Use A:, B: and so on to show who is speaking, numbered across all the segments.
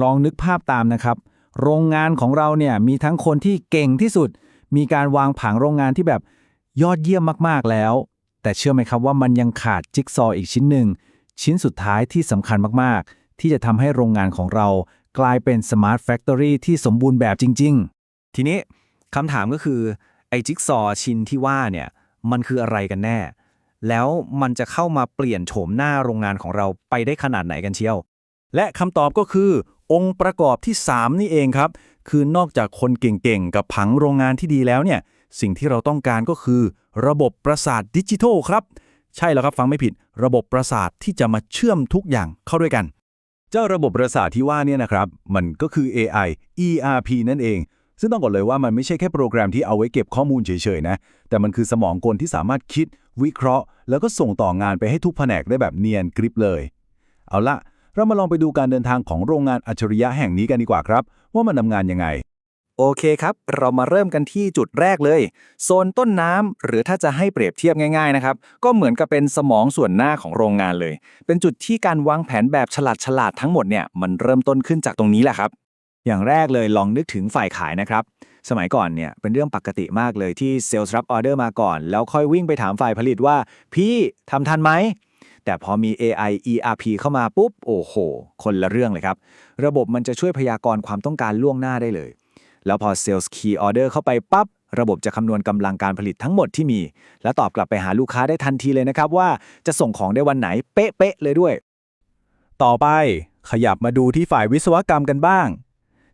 A: ลองนึกภาพตามนะครับ โรงงานของเราเนี่ยมีทั้งคนที่เก่งที่สุด มีการวางผังโรงงานที่แบบยอดเยี่ยมมากๆแล้ว แต่เชื่อไหมครับว่ามันยังขาดจิ๊กซออีกชิ้นหนึ่ง ชิ้นสุดท้ายที่สำคัญมากๆ ที่จะทำให้โรงงานของเรากลายเป็นสมาร์ทแฟ c ทอรี่ที่สมบูรณ์แบบจริง ๆ
B: ทีนี้คำถามก็คือไอ้จิ๊กซอชิ้นที่ว่าเนี่ยมันคืออะไรกันแน่ แล้วมันจะเข้ามาเปลี่ยนโฉมหน้าโรงงานของเราไปได้ขนาดไหนกันเชียว
C: และคำตอบก็คือ องค์ประกอบที่ 3 นี่เองครับ คือนอกจากคนเก่งๆ กับผังโรงงานที่ดีแล้วเนี่ย สิ่งที่เราต้องการก็คือ ระบบประสาทดิจิทัลครับ ใช่แล้วครับฟังไม่ผิด ระบบประสาทที่จะมาเชื่อมทุกอย่างเข้าด้วยกัน เจ้าระบบประสาทที่ว่าเนี่ยนะครับ มันก็คือ AI ERP นั่นเอง ซึ่งต้องบอกเลยว่ามันไม่ใช่แค่โปรแกรมที่เอาไว้เก็บข้อมูลเฉยๆนะ แต่มันคือสมองกลที่สามารถคิด วิเคราะห์ แล้วก็ส่งต่องานไปให้ทุกแผนกได้แบบเนียนกริบเลย เอาละ เรามาลองไปดูการเดินทางของโรงงานอัจฉริยะแห่งนี้กันดีกว่าครับ ว่ามันทำงานยังไง
B: โอเคครับ เรามาเริ่มกันที่จุดแรกเลย โซนต้นน้ำหรือถ้าจะให้เปรียบเทียบง่ายๆนะครับ ก็เหมือนกับเป็นสมองส่วนหน้าของโรงงานเลย เป็นจุดที่การวางแผนแบบฉลาดฉลาดๆทั้งหมดเนี่ยมันเริ่มต้นขึ้นจากตรงนี้แหละครับ อย่างแรกเลยลองนึกถึงฝ่ายขายนะครับ สมัยก่อนเนี่ยเป็นเรื่องปกติมากเลยที่เซลล์รับออเดอร์มาก่อน แล้วค่อยวิ่งไปถามฝ่ายผลิตว่า พี่ทำทันไหม แต่พอมี AI ERP เข้ามาปุ๊บ โอ้โห คนละเรื่องเลยครับ ระบบมันจะช่วยพยากรณ์ความต้องการล่วงหน้าได้เลย แล้วพอ Sales Key Order เข้าไปปั๊บ ระบบจะคำนวณกำลังการผลิตทั้งหมดที่มี แล้วตอบกลับไปหาลูกค้าได้ทันทีเลยนะครับว่าจะส่งของได้วันไหนเป๊ะๆเลยด้วย
C: ต่อไปขยับมาดูที่ฝ่ายวิศวกรรมกันบ้าง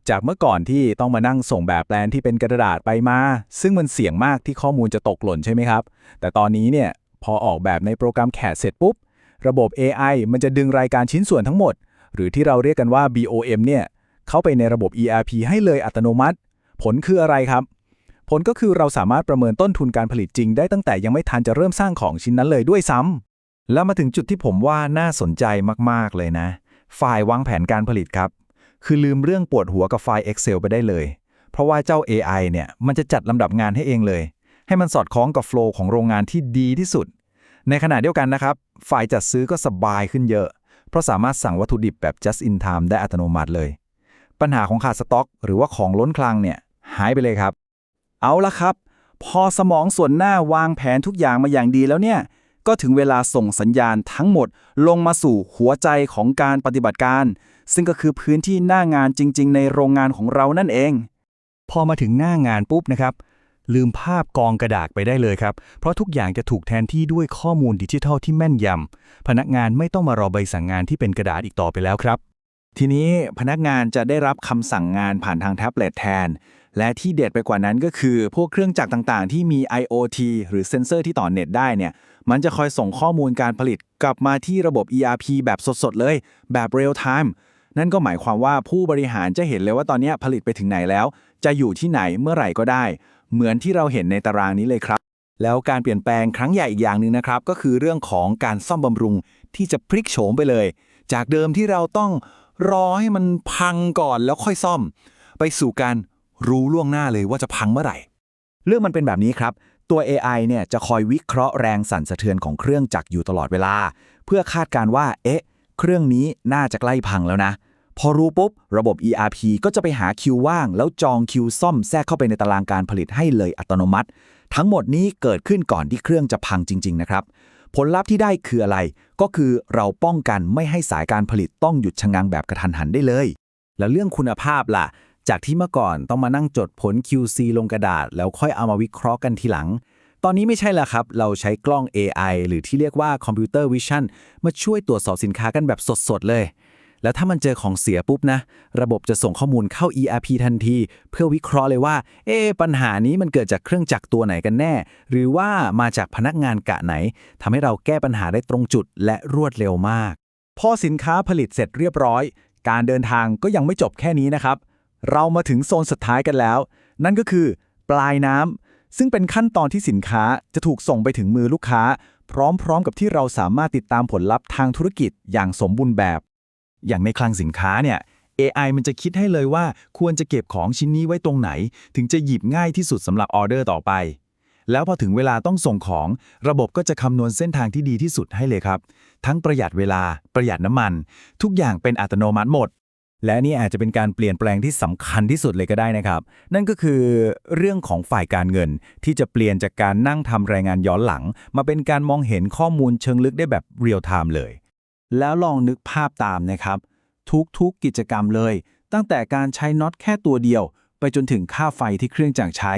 C: จากเมื่อก่อนที่ต้องมานั่งส่งแบบแปลนที่เป็นกระดาษไปมา ซึ่งมันเสี่ยงมากที่ข้อมูลจะตกหล่นใช่ไหมครับ แต่ตอนนี้เนี่ยพอออกแบบในโปรแกรมแคดเสร็จปุ๊บ ระบบ AI มันจะดึงรายการชิ้นส่วนทั้งหมด หรือที่เราเรียกกันว่า BOM เนี่ย เข้าไปในระบบ ERP ให้เลยอัตโนมัติ ผลคืออะไรครับ ผลก็คือเราสามารถประเมินต้นทุนการผลิตจริงได้ตั้งแต่ยังไม่ทันจะเริ่มสร้างของชิ้นนั้นเลยด้วยซ้ำแล้วมาถึงจุดที่ผมว่าน่าสนใจมากๆเลยนะ ฝ่ายวางแผนการผลิตครับ คือลืมเรื่องปวดหัวกับไฟล์ Excel ไปได้เลย เพราะว่าเจ้า AI เนี่ยมันจะจัดลำดับงานให้เองเลย ให้มันสอดคล้องกับโฟล์ของโรงงานที่ดีที่สุด ในขณะเดียวกันนะครับ ฝ่ายจัดซื้อก็สบายขึ้นเยอะ เพราะสามารถสั่งวัตถุดิบแบบ just in time ได้อัตโนมัติเลย ปัญหาของขาดสต็อก หรือว่าของล้นคลังเนี่ยหายไปเลยครับ เอาละครับ พอสมองส่วนหน้าวางแผนทุกอย่างมาอย่างดีแล้วเนี่ย ก็ถึงเวลาส่งสัญญาณทั้งหมดลงมาสู่หัวใจของการปฏิบัติการ ซึ่งก็คือพื้นที่หน้างานจริง ๆ ในโรงงานของเรานั่นเอง พอมาถึงหน้างานปุ๊บนะครับ ลืมภาพกองกระดาษไปได้เลยครับ เพราะทุกอย่างจะถูกแทนที่ด้วยข้อมูลดิจิทัลที่แม่นยำ พนักงานไม่ต้องมารอใบสั่งงานที่เป็นกระดาษอีกต่อไปแล้วครับ
A: ทีนี้พนักงานจะได้รับคำสั่งงานผ่านทางแท็บเล็ตแทน และที่เด็ดไปกว่านั้นก็คือ พวกเครื่องจักรต่างๆ ที่มี IoT หรือเซ็นเซอร์ที่ต่อเน็ตได้เนี่ย มันจะคอยส่งข้อมูลการผลิตกลับมาที่ระบบ ERP แบบสดๆเลย แบบ real time นั่นก็หมายความว่าผู้บริหารจะเห็นเลยว่าตอนนี้ผลิตไปถึงไหนแล้ว จะอยู่ที่ไหนเมื่อไหร่ก็ได้ เหมือนที่เราเห็นในตารางนี้เลยครับ แล้วการเปลี่ยนแปลงครั้งใหญ่อีกอย่างหนึ่งนะครับ ก็คือเรื่องของการซ่อมบำรุงที่จะพลิกโฉมไปเลย จากเดิมที่เราต้องรอให้มันพังก่อนแล้วค่อยซ่อม ไปสู่การรู้ล่วงหน้าเลยว่าจะพังเมื่อไหร่
C: เรื่องมันเป็นแบบนี้ครับ ตัว AI เนี่ยจะคอยวิเคราะห์แรงสั่นสะเทือนของเครื่องจักรอยู่ตลอดเวลา เพื่อคาดการณ์ว่า เอ๊ะ เครื่องนี้น่าจะใกล้พังแล้วนะ พอรู้ปุ๊บ ระบบ ERP ก็จะไปหาคิวว่าง แล้วจองคิวซ่อมแทรกเข้าไปในตารางการผลิตให้เลยอัตโนมัติ ทั้งหมดนี้เกิดขึ้นก่อนที่เครื่องจะพังจริง ๆ นะครับ ผลลัพธ์ที่ได้คืออะไร ก็คือเราป้องกันไม่ให้สายการผลิตต้องหยุดชะงังแบบกระทันหันได้เลย
A: แล้วเรื่องคุณภาพล่ะ จากที่เมื่อก่อนต้องมานั่งจดผล QC ลงกระดาษ แล้วค่อยเอามาวิเคราะห์กันทีหลังตอนนี้ไม่ใช่แล้วครับ เราใช้กล้อง AI หรือที่เรียกว่าคอมพิวเตอร์วิชั่นมาช่วยตรวจสอบสินค้ากันแบบสดๆเลย แล้วถ้ามันเจอของเสียปุ๊บนะ ระบบจะส่งข้อมูลเข้า ERP ทันที เพื่อวิเคราะห์เลยว่า เอ๊ปัญหานี้มันเกิดจากเครื่องจักรตัวไหนกันแน่ หรือว่ามาจากพนักงานกะไหนทำให้เราแก้ปัญหาได้ตรงจุดและรวดเร็วมาก พอสินค้าผลิตเสร็จเรียบร้อย การเดินทางก็ยังไม่จบแค่นี้นะครับ เรามาถึงโซนสุดท้ายกันแล้ว นั่นก็คือ ปลายน้ำซึ่งเป็นขั้นตอนที่สินค้าจะถูกส่งไปถึงมือลูกค้า พร้อมๆกับที่เราสามารถติดตามผลลัพธ์ทางธุรกิจอย่างสมบูรณ์แบบ อย่างในคลังสินค้าเนี่ย AI มันจะคิดให้เลยว่าควรจะเก็บของชิ้นนี้ไว้ตรงไหน ถึงจะหยิบง่ายที่สุดสำหรับออเดอร์ต่อไป แล้วพอถึงเวลาต้องส่งของ ระบบก็จะคำนวณเส้นทางที่ดีที่สุดให้เลยครับ ทั้งประหยัดเวลา ประหยัดน้ำมัน ทุกอย่างเป็นอัตโนมัติหมด
C: และนี่อาจจะเป็นการเปลี่ยนแปลงที่สำคัญที่สุดเลยก็ได้นะครับ นั่นก็คือเรื่องของฝ่ายการเงิน ที่จะเปลี่ยนจากการนั่งทำรายงานย้อนหลัง มาเป็นการมองเห็นข้อมูลเชิงลึกได้แบบเรียลไทม์เลย
A: แล้วลองนึกภาพตามนะครับ ทุกๆกิจกรรมเลย ตั้งแต่การใช้น็อตแค่ตัวเดียว ไปจนถึงค่าไฟที่เครื่องจักรใช้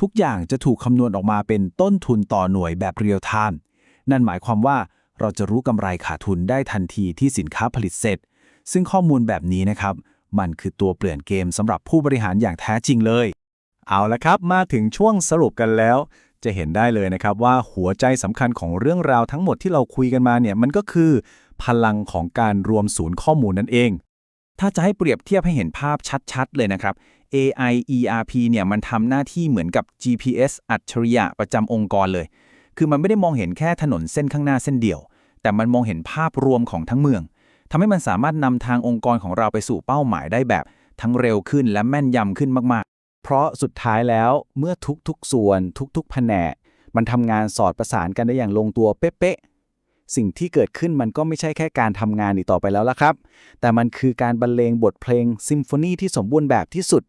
A: ทุกอย่างจะถูกคำนวณออกมาเป็นต้นทุนต่อหน่วยแบบเรียลไทม์นั่นหมายความว่าเราจะรู้กำไรขาดทุนได้ทันทีที่สินค้าผลิตเสร็จ ซึ่งข้อมูลแบบนี้นะครับ มันคือตัวเปลี่ยนเกมสำหรับผู้บริหารอย่างแท้จริงเลย
C: เอาละครับ มาถึงช่วงสรุปกันแล้ว จะเห็นได้เลยนะครับว่าหัวใจสำคัญของเรื่องราวทั้งหมดที่เราคุยกันมาเนี่ยมันก็คือ พลังของการรวมศูนย์ข้อมูลนั่นเอง
B: ถ้าจะให้เปรียบเทียบให้เห็นภาพชัดๆ เลยนะครับ AI ERP เนี่ยมันทำหน้าที่เหมือนกับ GPS อัจฉริยะประจำองค์กรเลย คือมันไม่ได้มองเห็นแค่ถนนเส้นข้างหน้าเส้นเดียว แต่มันมองเห็นภาพรวมของทั้งเมืองทำให้มันสามารถนำทางองค์กรของเราไปสู่เป้าหมายได้แบบ ทั้งเร็วขึ้นและแม่นยำขึ้นมาก
A: เพราะสุดท้ายแล้วเมื่อทุกๆส่วนทุกๆ แผนก มันทำงานสอดประสานกันได้อย่างลงตัวเป๊ะๆสิ่งที่เกิดขึ้นมันก็ไม่ใช่แค่การทำงานอีกต่อไปแล้วละครับ แต่มันคือการบรรเลงบทเพลงซิมโฟนีที่สมบูรณ์แบบที่สุด